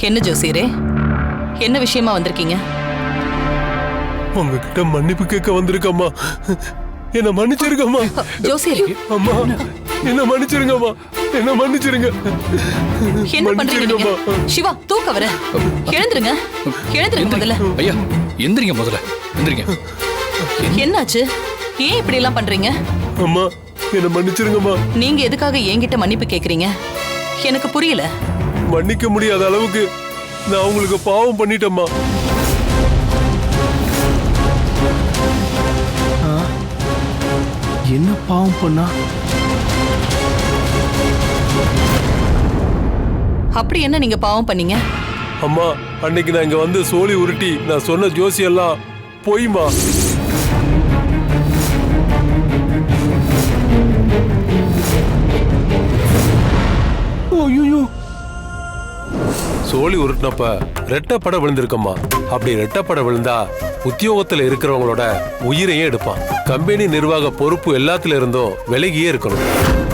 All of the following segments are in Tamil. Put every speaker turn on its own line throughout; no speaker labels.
என்ன ஜோசியரே? என்ன விஷயமா வந்திருக்கீங்க?
உங்ககிட்ட மன்னிப்பு கேட்க வந்திருக்கம்மா. என்ன மன்னிச்சிருங்கம்மா.
ஜோசியரே.
அம்மா என்ன மன்னிச்சிருங்கம்மா. என்ன மன்னிச்சிருங்க.
என்ன பண்றீங்க சிவா தூக்க வர. எழுந்துருங்க. எழுந்துருங்க முதல்ல.
ஐயா எந்திரிங்க முதல்ல. எந்திரிங்க.
என்னாச்சு? ஏன் இப்படி எல்லாம் பண்றீங்க?
அம்மா என்ன மன்னிச்சிருங்கம்மா.
நீங்க எதுக்காக என்கிட்ட மன்னிப்பு கேக்குறீங்க? எனக்கு புரியல.
மன்னிக்க முடியாத அளவுக்கு நான் உங்களுக்கு பாவம் பண்ணிட்டேம்மா.
என்ன பாவம் பண்ணா?
அப்படி என்ன நீங்க பாவம் பண்ணீங்க?
அம்மா அன்னைக்கு நான் இங்க வந்து சோழி உருட்டி நான் சொன்ன ஜோசி எல்லாம் பொய்மா
ஐயோ.
சோழி உருட்டினப்ப ரெட்டப்பட விழுந்திருக்கம்மா. அப்படி ரெட்டப்பட விழுந்தா உத்தியோகத்துல இருக்கிறவங்களோட உயிரையே எடுப்பான். கம்பெனி நிர்வாக பொறுப்பு எல்லாத்துல இருந்தும் விலகியே இருக்கணும்.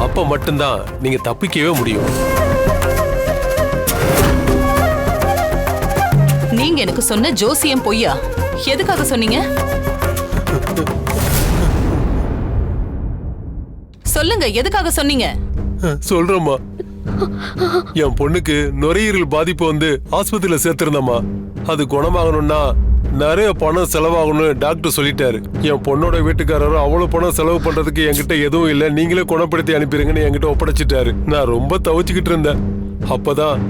அப்ப மட்டும்தான் நீங்க தப்பிக்கவே முடியும்.
நீங்க எனக்கு சொன்ன ஜோசியம் பொய்யா? எதுக்காக சொன்னீங்க? சொல்லுங்க எதுக்காக சொன்னீங்க?
சொல்றேம்மா. என் பொண்ணுக்கு நுரையீரல் பாதிப்பு வந்து ஆஸ்பத்திரியில சேர்த்திருந்தம்மா. அது குணமாகணும்னா நிறைய பணம் செலவாகணும்னு டாக்டர் சொல்லிட்டாரு. என் பொண்ணோட வீட்டுக்காரரும் அவ்வளவு பணம் செலவு பண்றதுக்கு என்கிட்ட எதுவும் இல்லை. நீங்களே குணப்படுத்தி அனுப்பிடுங்கன்னு என்கிட்ட ஒப்படைச்சிட்டாரு. நான் ரொம்ப தவிச்சுக்கிட்டு இருந்தேன். அப்பதான்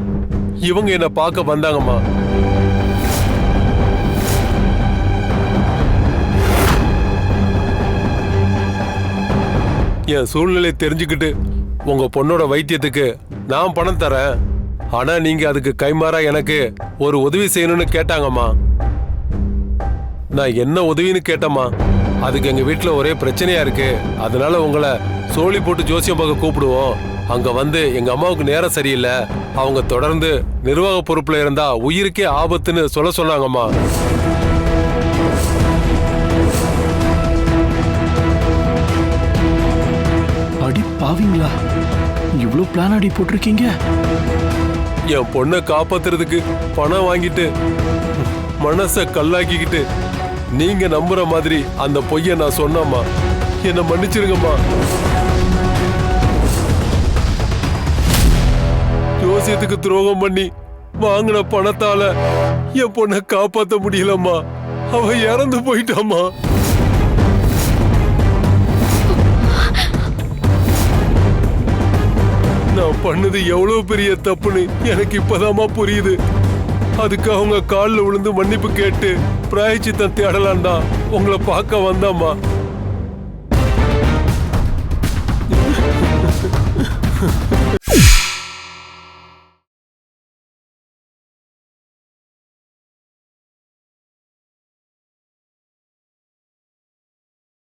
இவங்க என்ன பார்க்க வந்தாங்கம்மா. என் சூழ்நிலை தெரிஞ்சுக்கிட்டு உங்க பொண்ணோட வைத்தியத்துக்கு நான் பணம் தரேன். ஆனா நீங்க அதுக்கு கைமாறா எனக்கு ஒரு உதவி செய்யணும்னு கேட்டாங்கம்மா. நான் என்ன உதவின்னு கேட்டம்மா. அதுக்கு எங்க வீட்டில் ஒரே பிரச்சனையா இருக்கு. அதனால உங்களை சோழி போட்டு ஜோசியம் பார்க்க கூப்பிடுவோம். அங்க வந்து எங்க அம்மாவுக்கு நேரம் சரியில்லை. அவங்க தொடர்ந்து நிர்வாக பொறுப்புல இருந்தா உயிருக்கே ஆபத்துன்னு சொல்ல சொன்னாங்கம்மா.
அடி இவ்வளவு பிளான் அடி போட்டிருக்கீங்க?
என் பொண்ணை காப்பாத்துறதுக்கு பணம் வாங்கிட்டு மனச கல்லாக்கிக்கிட்டு நீங்க நம்புற மாதிரி அந்த பொய்ய நான் சொன்னேம்மா. என்னை மன்னிச்சிருங்கம்மா. ஜோசியத்துக்கு துரோகம் பண்ணி வாங்கின பணத்தால என் பொண்ணை காப்பாத்த முடியலம்மா. அவ இறந்து போயிட்டாம்மா. நான் பண்ணது எவ்வளவு பெரிய தப்புன்னு எனக்கு இப்பதாமா புரியுது. அதுக்கு அவங்க காலில் விழுந்து மன்னிப்பு கேட்டு பிராயச்சித்தம் தேடலான்டா உங்களை பார்க்க வந்தாம்மா.